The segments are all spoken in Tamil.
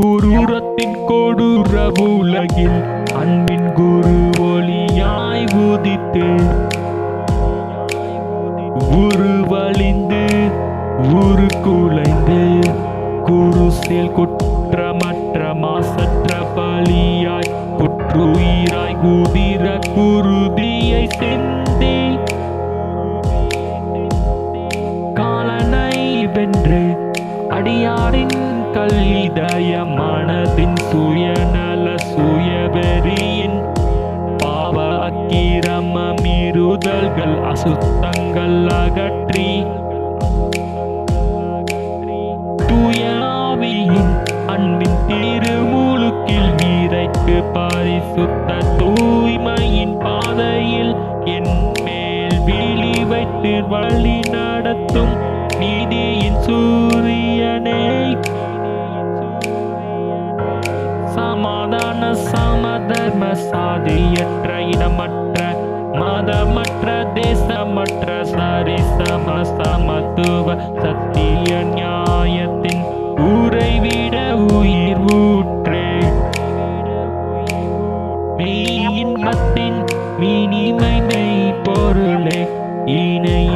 குரூரத்தின் கொடூர உலகில் அன்பின் குரு ஒளியாய் உதித்து உருவழிந்து உரு குலைந்து குருசில் குற்றமற்ற மாசற்ற பலியாய் குற்றுயிராய் குதிர குருதியை சிந்தி காலனை வென்று அடியாரின் கல்லிதய மனதின் சுயநல சுயவெறியின் பாவ அக்கிரம மீறுதல்கள் அசுத்தங்கள் அகற்றி தூய அன்பின் திருமுழுக்கில் நீரைக்கு பரிசுத்த தூய்மையின் பாதையில் என் மேல் விழி வைத்து வழி நடத்தும் நீதியின் சூ சாதியற்ற இடமற்ற மதமற்ற தேசமற்ற சரிசம சமத்துவ சத்திய நியாயத்தின் ஊரை விட உயிர் ஊற்றே. மெய்யின்பத்தின் மினிமை மெய் பொருளே இணையில்லா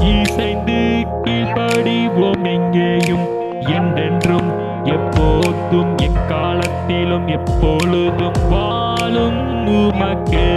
இசைந்து கீழ்படிவோம் எங்கேயும்? என்றென்றும் எப்போதும் எக்காலத்திலும் எப்பொழுதும் வாழும் உமக்கு.